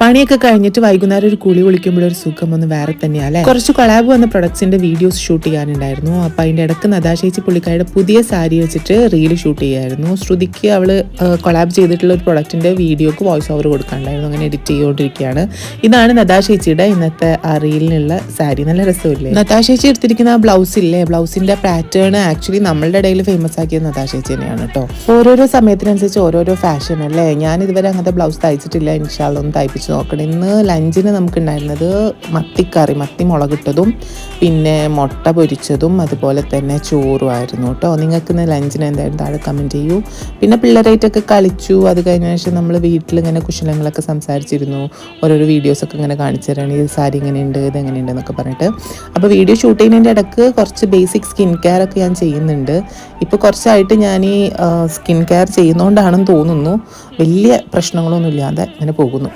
പണിയൊക്കെ കഴിഞ്ഞിട്ട് വൈകുന്നേരം ഒരു കുളി കുളിക്കുമ്പോൾ ഒരു സുഖം ഒന്ന് വേറെ തന്നെയാണ് കുറച്ച് കൊളാബ് വന്ന പ്രൊഡക്ട്സിന്റെ വീഡിയോസ് ഷൂട്ട് ചെയ്യാനുണ്ടായിരുന്നു. അപ്പൊ അതിന്റെ ഇടയ്ക്ക് നദാശേച്ചി പുള്ളിക്കാരുടെ പുതിയ സാരി വെച്ചിട്ട് റീൽ ഷൂട്ട് ചെയ്യായിരുന്നു. ശ്രുതിക്ക് അവൾ കൊളാബ് ചെയ്തിട്ടുള്ള ഒരു പ്രൊഡക്റ്റിന്റെ വീഡിയോക്ക് വോയിസ് ഓവർ കൊടുക്കാനുണ്ടായിരുന്നു. അങ്ങനെ എഡിറ്റ് ചെയ്തുകൊണ്ടിരിക്കുകയാണ്. ഇതാണ് നദാശേച്ചിയുടെ ഇന്നത്തെ ആ റീലിനുള്ള സാരി. നല്ല രസമില്ലേ? നദാശേച്ചി എടുത്തിരിക്കുന്ന ആ ബ്ലൗസ് ഇല്ലേ? ബ്ലൗസിന്റെ പാറ്റേൺ ആക്ച്വലി നമ്മളുടെ ഇടയിൽ ഫേമസ് ആക്കിയത് നദാശേച്ചി തന്നെയാണ് കേട്ടോ ഓരോരോ സമയത്തിനനുസരിച്ച് ഓരോരോ ഫാഷൻ അല്ലേ? ഞാൻ ഇതുവരെ അങ്ങനത്തെ ബ്ലൗസ് തയ്ച്ചിട്ടില്ല. ഇൻഷാല്ല ഒന്ന് തയ്പ്പിച്ച് നോക്കണം. ഇന്ന് ലഞ്ചിന് നമുക്കുണ്ടായിരുന്നത് മത്തിക്കറി മത്തി മുളകിട്ടതും പിന്നെ മുട്ട പൊരിച്ചതും അതുപോലെ തന്നെ ചോറും ആയിരുന്നു കേട്ടോ. നിങ്ങൾക്ക് ഇന്ന് ലഞ്ചിന് എന്തായാലും താഴെ കമന്റ് ചെയ്യൂ. പിന്നെ പിള്ളേരായിട്ടൊക്കെ കളിച്ചു. അത് കഴിഞ്ഞ ശേഷം നമ്മൾ വീട്ടിൽ ഇങ്ങനെ കുശലങ്ങളൊക്കെ സംസാരിച്ചിരുന്നു. ഓരോരോ വീഡിയോസൊക്കെ ഇങ്ങനെ കാണിച്ചു തരാണ്. ഈ സാരി ഇങ്ങനെയുണ്ട് ഇത് എങ്ങനെയുണ്ട് എന്നൊക്കെ പറഞ്ഞിട്ട്. അപ്പോൾ വീഡിയോ ഷൂട്ട് ചെയ്യുന്നതിന്റെ ഇടയ്ക്ക് കുറച്ച് ബേസിക് സ്കിൻ കെയർ ഒക്കെ ഞാൻ ചെയ്യുന്നുണ്ട്. ഇപ്പോൾ കുറച്ചായിട്ട് ഞാൻ ഈ സ്കിൻ കെയർ ചെയ്യുന്നതുകൊണ്ടാണെന്ന് തോന്നുന്നു. വലിയ പ്രശ്നങ്ങളൊന്നും ഇല്ലാതെ ഇങ്ങനെ പോകുന്നു.